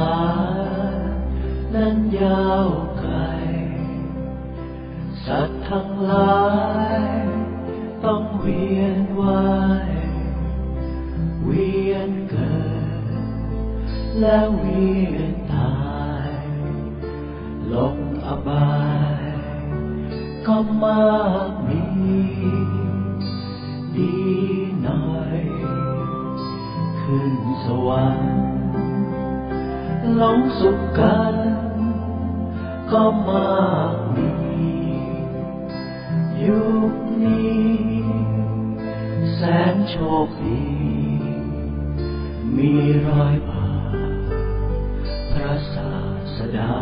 านั้นยาวไกล สัตว์ทั้งหลาย ต้องเวียนว่ายเวียนเกิด และเวียนตายลงอบายก็มา สุขกันก็มากมียุคนี้แสนโชคดี มีรอยบาทพระศาสดา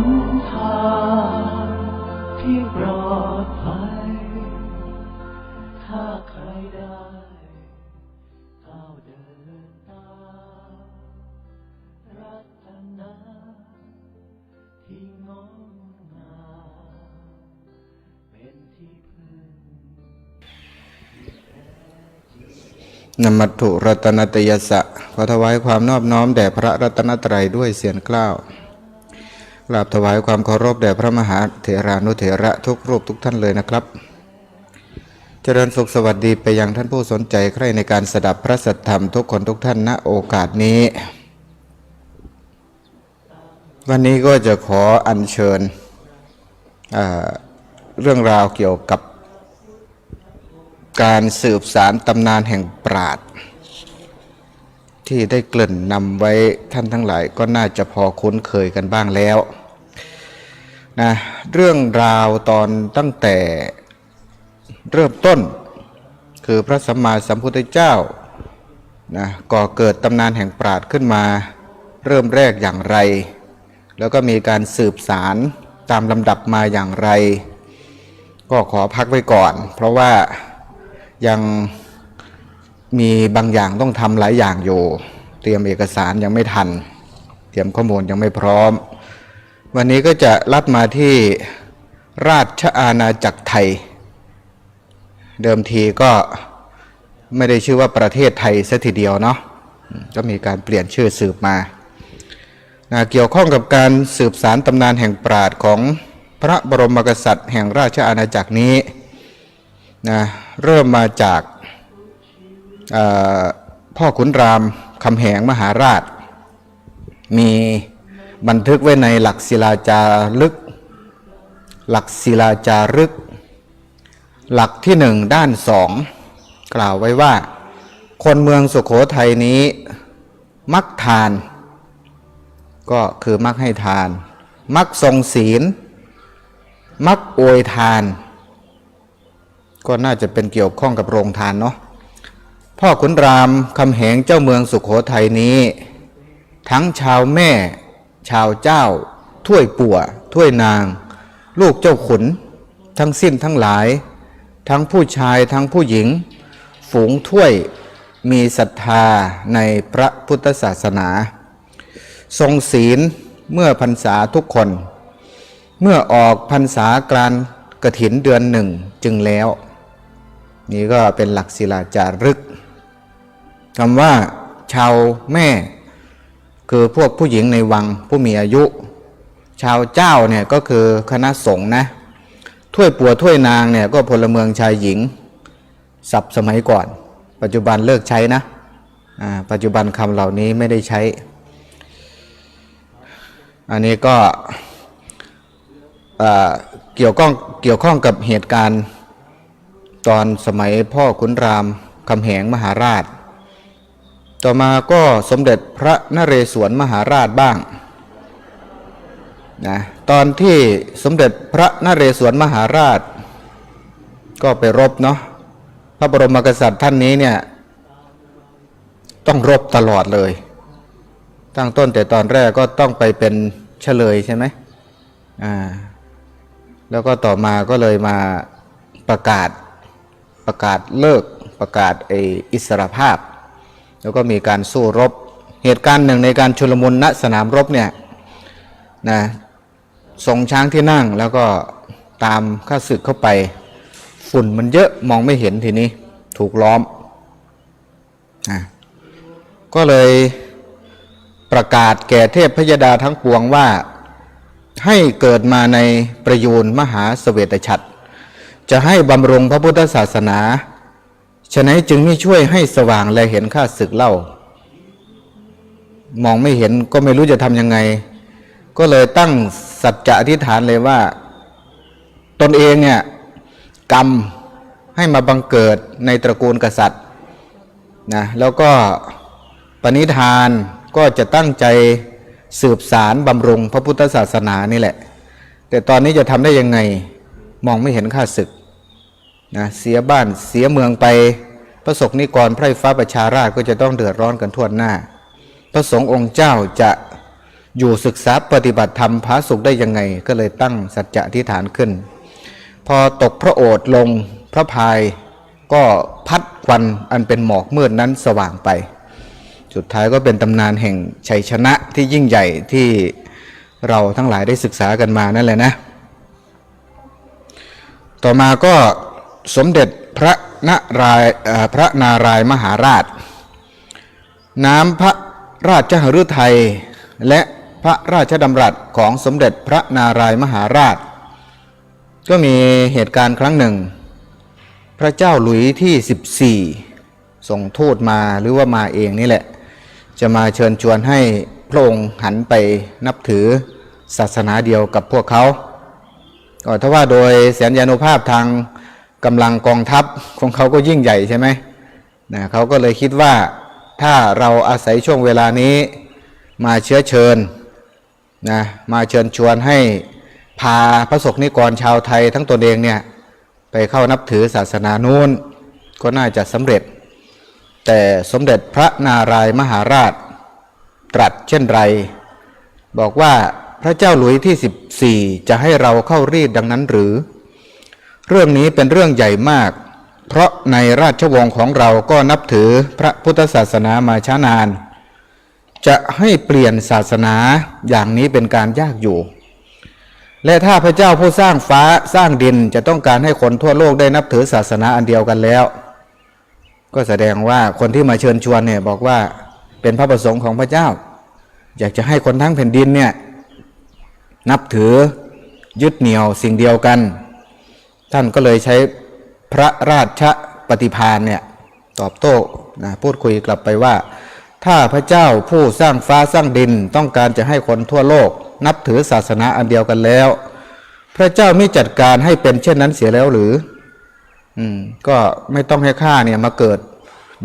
นทางที่ปลอดภัย ถ้าใครได้ก้าวเดินตามรัตนาที่งดงามเป็นที่พึ่งนมัตถุรัตนตยสะขอถวายความนอบน้อมแด่พระรัตนตรัยด้วยเสียงกล้าว กราบถวายความเคารพแด่พระมหาเถรานุเถระทุกรูปทุกท่านเลยนะครับ เจริญสุขสวัสดีไปยังท่านผู้สนใจใครในการสดับพระสัทธรรมทุกคนทุกท่านณโอกาสนี้ วันนี้ก็จะขออัญเชิญเเรื่องราวเกี่ยวกับการสืบสารตำนานแห่งปราด ที่ได้เกริ่นนำไว้ท่านทั้งหลายก็น่าจะพอคุ้นเคยกันบ้างแล้วนะเรื่องราวตอนตั้งแต่เริ่มต้น คือพระสัมมาสัมพุทธเจ้านะก่อเกิดตำนานแห่งปราดขึ้นมา เริ่มแรกอย่างไร แล้วก็มีการสืบสารตามลำดับมาอย่างไร ก็ขอพักไว้ก่อน เพราะว่ายัง มีบางอย่างต้องทำหลายอย่างอยู่ เตรียมเอกสารยังไม่ทัน เตรียมข้อมูลยังไม่พร้อม วันนี้ก็จะลัดมาที่ราชอาณาจักรไทย เดิมทีก็ไม่ได้ชื่อว่าประเทศไทยซะทีเดียวเนาะก็มีการเปลี่ยนชื่อสืบมานะเกี่ยวข้องกับการสืบสารตำนานแห่งปราดของพระบรมกษัตริย์ แห่งราชอาณาจักรนี้นะเริ่มมาจาก พ่อขุนรามคำแหงมหาราช มีบันทึกไว้ในหลักศิลาจารึก หลักศิลาจารึก หลักที่หนึ่งด้านสองกล่าวไว้ว่า คนเมืองสุขโขทัยนี้ มักทาน ก็คือมักให้ทาน มักทรงศีล มักอวยทาน ก็น่าจะเป็นเกี่ยวข้องกับโรงทานเนาะ พ่อขุนรามคำแหงเจ้าเมืองสุขโขทัยนี้ ทั้งชาวแม่ ชาวเจ้า ถ้วยปัวถ้วยนาง ลูกเจ้าขุน ทั้งสิ้นทั้งหลาย ทั้งผู้ชายทั้งผู้หญิง ฝูงถ้วยมีศรัทธาในพระพุทธศาสนา ทรงศีลเมื่อพรรษาทุกคน เมื่อออกพรรษากลานกระถินเดือนหนึ่งจึงแล้ว นี่ก็เป็นหลักศิลาจารึก คำว่าชาวแม่ คือพวกผู้หญิงในวังผู้มีอายุ ชาวเจ้าเนี่ยก็คือคณะสงฆ์นะถ้วยปัวถ้วยนางเนี่ยก็พลเมืองชายหญิงศัพท์สมัยก่อน ปัจจุบันเลิกใช้นะอ่าปัจจุบันคำเหล่านี้ไม่ได้ใช้ อันนี้ก็เอ่อเกี่ยวข้องเกี่ยวข้องกับเหตุการณ์ ตอนสมัยพ่อขุนรามคำแหงมหาราช ต่อมาก็สมเด็จพระนเรศวรมหาราชบ้างนะตอนที่สมเด็จพระนเรศวรมหาราช ก็ไปรบเนาะพระบรมกษัตริย์ท่านนี้เนี่ยต้องรบตลอดเลย ตั้งต้นแต่ตอนแรกก็ต้องไปเป็นเฉลยใช่ไหมอ่าแล้วก็ต่อมาก็เลยมาประกาศประกาศเลิกประกาศไออิสรภาพ แล้วก็มีการสู้รบ เหตุการณ์หนึ่งในการชุลมุนณสนามรบเนี่ยนะส่งช้างที่นั่งแล้วก็ตามข้าศึกเข้าไป ฝุ่นมันเยอะมองไม่เห็นทีนี้ถูกล้อมนะก็เลยประกาศแก่เทพพยดาทั้งปวงว่าให้เกิดมาในประยูนมหาเสวตฉัตรจะให้บำรุงพระพุทธศาสนา ฉะนั้นจึงไม่ช่วยให้สว่างและเห็นข้าศึกเล่า มองไม่เห็นก็ไม่รู้จะทำยังไง ก็เลยตั้งสัจจะอธิษฐานเลยว่า ตนเองเนี่ยกรรมให้มาบังเกิดในตระกูลกษัตริย์นะแล้วก็ปณิธานก็จะตั้งใจสืบสารบำรุงพระพุทธศาสนานี่แหละ แต่ตอนนี้จะทำได้ยังไงมองไม่เห็นข้าศึก นะเสียบ้านเสียเมืองไป พระศกนิกรไพร่ฟ้าประชาราชก็จะต้องเดือดร้อนกันทั่วหน้า พระสงฆ์องค์เจ้าจะอยู่ศึกษาปฏิบัติธรรมพาสุขได้ยังไง ก็เลยตั้งสัจจะอธิษฐานขึ้น พอตกพระโอษฐ์ลงพระพายก็พัดควันอันเป็นหมอกมืดนั้นสว่างไป สุดท้ายก็เป็นตำนานแห่งชัยชนะที่ยิ่งใหญ่ที่เราทั้งหลายได้ศึกษากันมานั่นแหละนะ ต่อมาก็ สมเด็จพระนารายพระนารายมหาราช น้ำพระราชหฤทัยและพระราชดำรัสของสมเด็จพระนารายมหาราช ก็มีเหตุการณ์ครั้งหนึ่ง พระเจ้าหลุยที่ 14 ส่งทูตมาหรือว่ามาเองนี่แหละ จะมาเชิญชวนให้พระองค์หันไปนับถือศาสนาเดียวกับพวกเขาก็ถ้าว่าโดยแสนยานุภาพทาง กำลังกองทัพของเขาก็ยิ่งใหญ่ใช่ไหมนะเขาก็เลยคิดว่าถ้าเราอาศัยช่วงเวลานี้มาเชื้อเชิญนะมาเชิญชวนให้พาพระสกนิกรชาวไทยทั้งตนเองเนี่ยไปเข้านับถือศาสนานู้นก็น่าจะสำเร็จ แต่สมเด็จพระนารายมหาราชตรัสเช่นไร บอกว่าพระเจ้าหลุยที่ 14 จะให้เราเข้ารีดดังนั้นหรือ เรื่องนี้เป็นเรื่องใหญ่มาก เพราะในราชวงศ์ของเราก็นับถือพระพุทธศาสนามาช้านาน จะให้เปลี่ยนศาสนาอย่างนี้เป็นการยากอยู่ และถ้าพระเจ้าผู้สร้างฟ้าสร้างดินจะต้องการให้คนทั่วโลกได้นับถือศาสนาอันเดียวกันแล้ว ก็แสดงว่าคนที่มาเชิญชวนเนี่ยบอกว่าเป็นพระประสงค์ของพระเจ้า อยากจะให้คนทั้งแผ่นดินเนี่ยนับถือยึดเหนี่ยวสิ่งเดียวกัน ท่านก็เลยใช้พระราชปฏิภาณเนี่ยตอบโต้นะพูดคุยกลับไปว่า ถ้าพระเจ้าผู้สร้างฟ้าสร้างดินต้องการจะให้คนทั่วโลก นับถือศาสนาอันเดียวกันแล้ว พระเจ้าไม่จัดการให้เป็นเช่นนั้นเสียแล้วหรือ อืมก็ไม่ต้องให้ข้าเนี่ยมาเกิด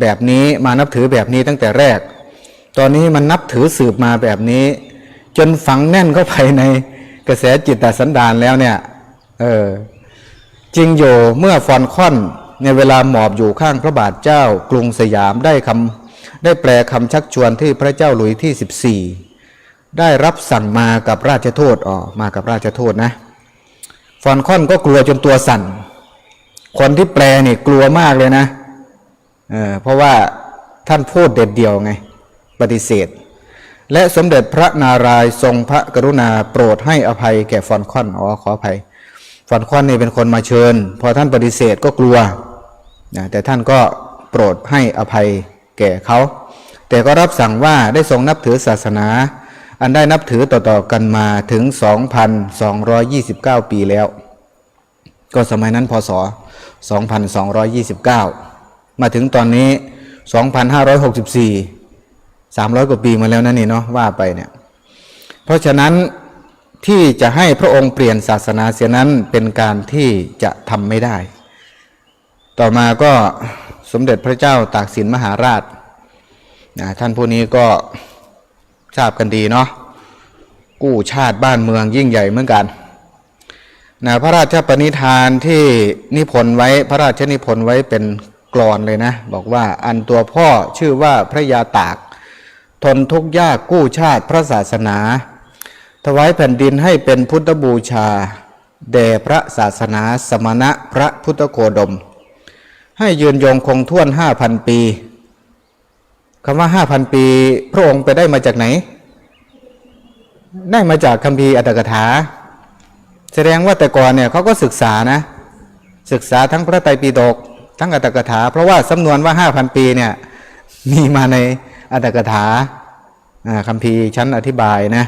แบบนี้มานับถือแบบนี้ตั้งแต่แรก ตอนนี้มันนับถือสืบมาแบบนี้ จนฝังแน่นเข้าไปในกระแสจิตตสันดานแล้วเนี่ย เออ จริงอยู่เมื่อฟอนคอนในเวลาหมอบอยู่ข้างพระบาทเจ้ากรุงสยามได้คำได้แปลคำชักชวนที่พระเจ้าหลุยที่ 14 ได้รับสั่งมากับราชทูตอ๋อมากับราชทูตนะฟอนคอนก็กลัวจนตัวสั่น คนที่แปลนี่กลัวมากเลยนะเออเพราะว่าท่านพูดเด็ดเดียวไง ปฏิเสธ และสมเด็จพระนารายณ์ทรงพระกรุณาโปรดให้อภัยแก่ฟอนคอนอ๋อขออภัย ฟอนคอนนี่เป็นคนมาเชิญ พอท่านปฏิเสธก็กลัวนะแต่ท่านก็โปรดให้อภัยแก่เขา แต่ก็รับสั่งว่าได้ทรงนับถือศาสนา อันได้นับถือต่อๆกันมาถึง 2,229 ปีแล้ว ก็สมัยนั้นพศ 2229 มาถึงตอนนี้ 2,564 300 กว่าปีมาแล้วนั่นนี่เนาะว่าไปเนี่ย เพราะฉะนั้น ที่จะให้พระองค์เปลี่ยนศาสนาเสียนั้นเป็นการที่จะทำไม่ได้ ต่อมาก็สมเด็จพระเจ้าตากสินมหาราชนะท่านผู้นี้ก็ทราบกันดีเนาะกู้ชาติบ้านเมืองยิ่งใหญ่เหมือนกันนะพระราชปณิธานที่นิพนธ์ไว้พระราชนิพนธ์ไว้เป็นกรอนเลยนะ บอกว่าอันตัวพ่อชื่อว่าพระยาตาก ทนทุกข์ยากกู้ชาติพระศาสนา ถวายแผ่นดินให้เป็นพุทธบูชา แด่พระศาสนาสมณะพระพุทธโคดม ให้ยืนยงคงท่วนห้าพันปีคำว่าห้าพันปี พระองค์ไปได้มาจากไหน ได้มาจากคัมภีร์อัตถกถา แสดงว่าแต่ก่อนเนี่ยเขาก็ศึกษานะ ศึกษาทั้งพระไตรปิฎกทั้งอัตถกถา เพราะว่าสำนวนว่า5,000ปีเนี่ยมีมาในอัตถกถาอ่าคัมภีร์ชั้นอธิบายนะ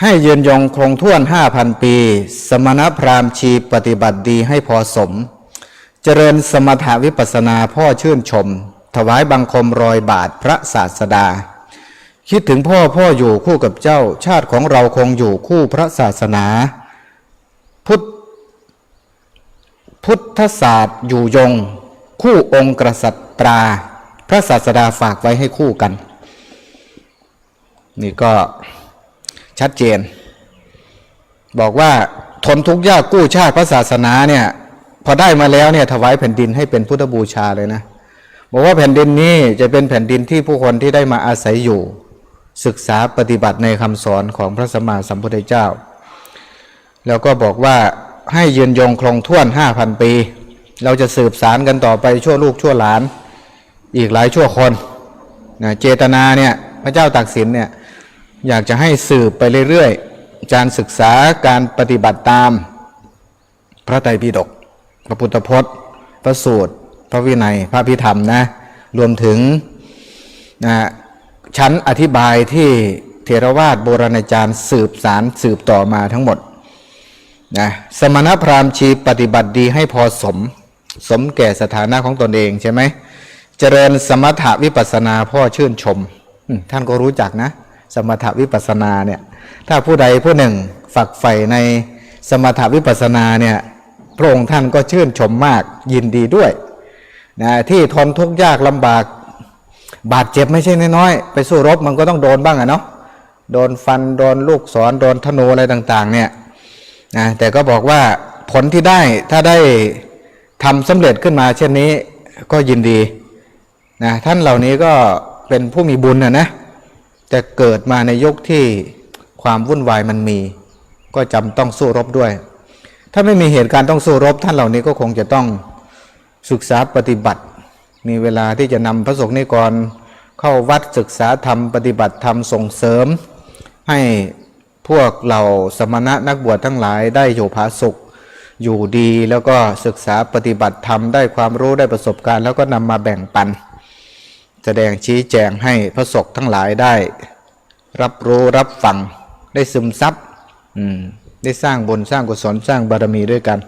ให้ยืนยงคงท่วน5,000ปี สมณพราหมณ์ชีปฏิบัติดีให้พอสม เจริญสมถาวิปัสสนาพ่อชื่นชม ถวายบังคมรอยบาทพระศาสดา คิดถึงพ่อพ่ออยู่คู่กับเจ้า ชาติของเราคงอยู่คู่พระศาสนา พุทธพุทธศาสตร์อยู่ยง คู่องค์กษัตรา พระศาสดาฝากไว้ให้คู่กัน นี่ก็ ชัดเจน บอกว่าทนทุกข์ยากกู้ชาติพระศาสนาเนี่ยพอได้มาแล้วเนี่ยถวายแผ่นดินให้เป็นพุทธบูชาเลยนะ บอกว่าแผ่นดินนี้จะเป็นแผ่นดินที่ผู้คนที่ได้มาอาศัยอยู่ ศึกษาปฏิบัติในคำสอนของพระสัมมาสัมพุทธเจ้า แล้วก็บอกว่าให้ยืนยงคงท่วน5,000ปี เราจะสืบสารกันต่อไปชั่วลูกชั่วหลาน อีกหลายชั่วคนนะเจตนาเนี่ยพระเจ้าตากสินเนี่ย อยากจะให้สืบไปเรื่อยๆ การศึกษาการปฏิบัติตาม พระไตรปิฎกพระพุทธพจน์ พระสูตร พระวินัย พระพิธรรมนะ รวมถึงนะชั้นอธิบายที่เทรวาสโบราณอาจารย์สืบสารสืบต่อมาทั้งหมดนะสมณพราหมณ์ชีปฏิบัติดีให้พอสม สมแก่สถานะของตนเองใช่ไหม เจริญสมถวิปัสนาพ่อชื่นชม ท่านก็รู้จักนะ สมถวิปัสนาเนี่ยถ้าผู้ใดผู้หนึ่งฝักใฝ่ในสมถวิปัสนาเนี่ยพระองค์ท่านก็ชื่นชมมากยินดีด้วยนะที่ทนทุกข์ยากลำบาก บาดเจ็บไม่ใช่น้อยๆไปสู้รบมันก็ต้องโดนบ้างอะเนาะโดนฟันโดนลูกศรโดนธนูอะไรต่างๆเนี่ยนะแต่ก็บอกว่าผลที่ได้ถ้าได้ทำสำเร็จขึ้นมาเช่นนี้ก็ยินดีนะท่านเหล่านี้ก็เป็นผู้มีบุญนะนะ แต่เกิดมาในยุคที่ความวุ่นวายมันมี ก็จำต้องสู้รบด้วย ถ้าไม่มีเหตุการณ์ต้องสู้รบ ท่านเหล่านี้ก็คงจะต้องศึกษาปฏิบัติ มีเวลาที่จะนำพระสงฆ์นิกรเข้าวัดศึกษาธรรมปฏิบัติธรรมส่งเสริม ให้พวกเราสมณะนักบวชทั้งหลายได้อยู่ผาสุขอยู่ดีแล้วก็ศึกษาปฏิบัติธรรมได้ความรู้ได้ประสบการณ์ แล้วก็นำมาแบ่งปัน แสดงชี้แจงให้พระสงฆ์ทั้งหลายได้ รับรู้รับฟังได้ซึมซับได้สร้างบุญสร้างกุศลสร้างบารมีด้วยกัน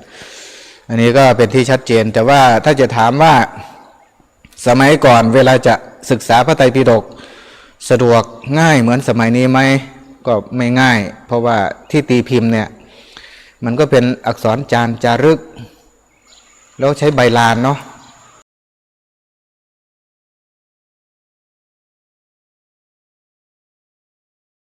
อันนี้ก็เป็นที่ชัดเจน แต่ว่าถ้าจะถามว่าสมัยก่อนเวลาจะศึกษาพระไตรปิฎกสะดวกง่ายเหมือนสมัยนี้ไหมก็ไม่ง่าย เพราะว่าที่ตีพิมพ์เนี่ย มันก็เป็นอักษรจานจารึก แล้วใช้ใบลานเนาะ